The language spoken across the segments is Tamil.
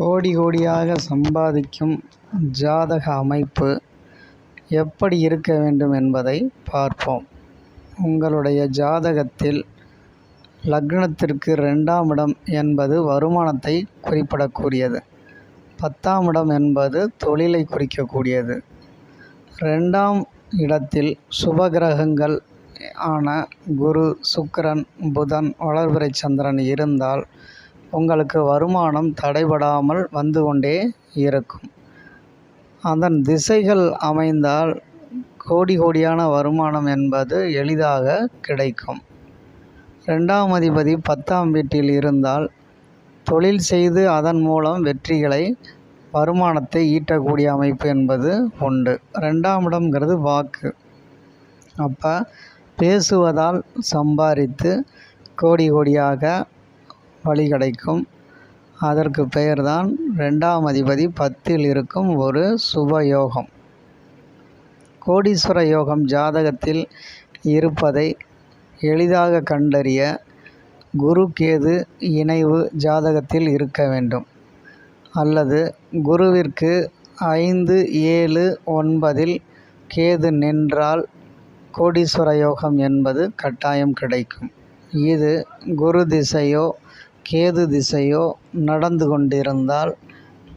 கோடி கோடியாக சம்பாதிக்கும் ஜாதக அமைப்பு எப்படி இருக்க வேண்டும் என்பதை பார்ப்போம். உங்களுடைய ஜாதகத்தில் லக்னத்திற்கு ரெண்டாம் இடம் என்பது வருமானத்தை குறிப்பிடக்கூடியது. பத்தாம் இடம் என்பது தொழிலை குறிக்கக்கூடியது. ரெண்டாம் இடத்தில் சுபகிரகங்கள் ஆன குரு சுக்கரன் புதன் வளர்பிறை சந்திரன் இருந்தால் உங்களுக்கு வருமானம் தடைபடாமல் வந்து கொண்டே இருக்கும். அதன் திசைகள் அமைந்தால் கோடி கோடியான வருமானம் என்பது எளிதாக கிடைக்கும். ரெண்டாம் அதிபதி பத்தாம் வீட்டில் இருந்தால் தொழில் செய்து அதன் மூலம் வெற்றிகளை வருமானத்தை ஈட்டக்கூடிய அமைப்பு என்பது உண்டு. ரெண்டாம் இடம்ங்கிறது வாக்கு. அப்போ பேசுவதால் சம்பாதித்து கோடி கோடியாக வழி கிடைக்கும். அதற்கு பெயர்தான் ரெண்டாம் அதிபதி பத்தில் இருக்கும் ஒரு சுப யோகம். கோடீஸ்வர யோகம் ஜாதகத்தில் இருப்பதை எளிதாக கண்டறிய குரு கேது இணைவு ஜாதகத்தில் இருக்க வேண்டும். அல்லது குருவிற்கு ஐந்து ஏழு ஒன்பதில் கேது நின்றால் கோடீஸ்வர யோகம் என்பது கட்டாயம் கிடைக்கும். இது குரு திசையோ கேது திசையோ நடந்து கொண்டிருந்தால்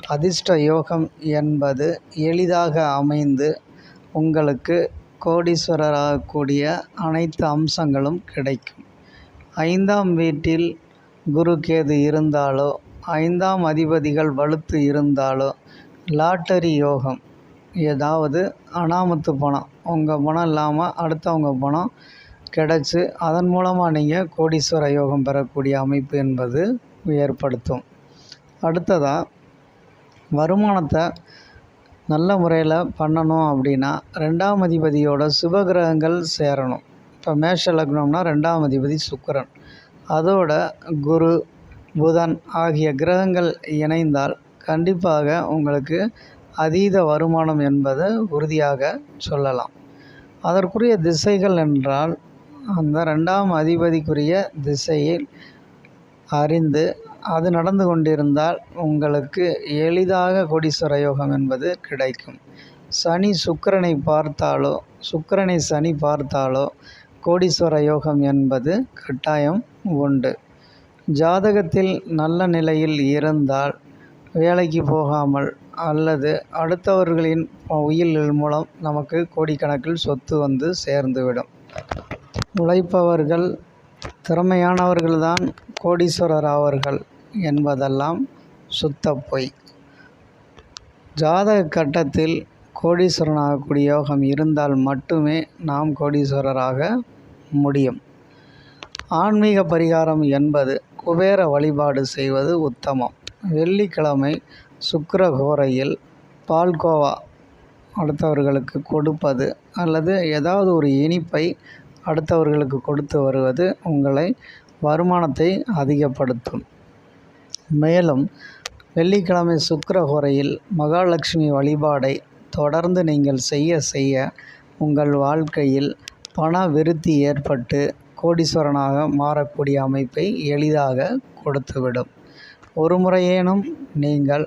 அதிர்ஷ்ட யோகம் என்பது எளிதாக அமைந்து உங்களுக்கு கோடீஸ்வரராகக்கூடிய அனைத்து அம்சங்களும் கிடைக்கும். ஐந்தாம் வீட்டில் குரு கேது இருந்தாலோ ஐந்தாம் அதிபதிகள் வலுத்து இருந்தாலோ லாட்டரி யோகம் ஏதாவது அனாமத்து பணம் உங்கள் பணம் இல்லாமல் அடுத்தவங்க பணம் கிடச்சி அதன் மூலமாக நீங்கள் கோடீஸ்வர யோகம் பெறக்கூடிய அமைப்பு என்பது ஏற்படுத்தும். அடுத்ததாக வருமானத்தை நல்ல முறையில் பண்ணணும் அப்படின்னா ரெண்டாம் அதிபதியோட சுபகிரகங்கள் சேரணும். இப்போ மேஷ லக்னம்னா ரெண்டாம் அதிபதி சுக்கரன். அதோட குரு புதன் ஆகிய கிரகங்கள் இணைந்தால் கண்டிப்பாக உங்களுக்கு அதீத வருமானம் என்பது உறுதியாக சொல்லலாம். அதற்குரிய திசைகள் என்றால் அந்த ரெண்டாம் அதிபதிக்குரிய திசையில் அறிந்து அது நடந்து கொண்டிருந்தால் உங்களுக்கு எளிதாக கோடீஸ்வர யோகம் என்பது கிடைக்கும். சனி சுக்கரனை பார்த்தாலோ சுக்கரனை சனி பார்த்தாலோ கோடீஸ்வர யோகம் என்பது கட்டாயம் உண்டு. ஜாதகத்தில் நல்ல நிலையில் இருந்தால் வேலைக்கு போகாமல் அல்லது அடுத்தவர்களின் உயிர்கள் மூலம் நமக்கு கோடிக்கணக்கில் சொத்து வந்து சேர்ந்துவிடும். உழைப்பவர்கள் திறமையானவர்கள்தான் கோடீஸ்வரர் ஆவார்கள் என்பதெல்லாம் சுத்த பொய். ஜாதக கட்டத்தில் கோடீஸ்வரன் ஆகக்கூடிய யோகம் இருந்தால் மட்டுமே நாம் கோடீஸ்வரராக முடியும். ஆன்மீக பரிகாரம் என்பது குபேர வழிபாடு செய்வது உத்தமம். வெள்ளிக்கிழமை சுக்கரகோரையில் பால்கோவா அடுத்தவர்களுக்கு கொடுப்பது அல்லது ஏதாவது ஒரு இனிப்பை அடுத்தவர்களுக்கு கொடுத்து வருவது உங்களை வருமானத்தை அதிகப்படுத்தும். மேலும் வெள்ளிக்கிழமை சுக்கிரஹோரையில் மகாலட்சுமி வழிபாடை தொடர்ந்து நீங்கள் செய்ய செய்ய உங்கள் வாழ்க்கையில் பண விருத்தி ஏற்பட்டு கோடீஸ்வரனாக மாறக்கூடிய அமைப்பை எளிதாக கொடுத்துவிடும். ஒரு முறையேனும் நீங்கள்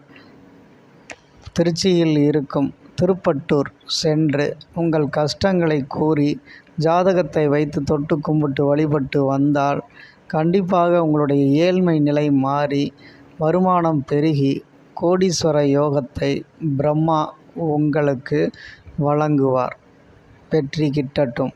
திருச்சியில் இருக்கும் திருப்பட்டூர் சென்று உங்கள் கஷ்டங்களை கூறி ஜாதகத்தை வைத்து தொட்டு கும்பிட்டு வழிபட்டு வந்தால் கண்டிப்பாக உங்களுடைய ஏழ்மை நிலை மாறி வருமானம் பெருகி கோடீஸ்வர யோகத்தை பிரம்மா உங்களுக்கு வழங்குவார். வெற்றி கிட்டட்டும்.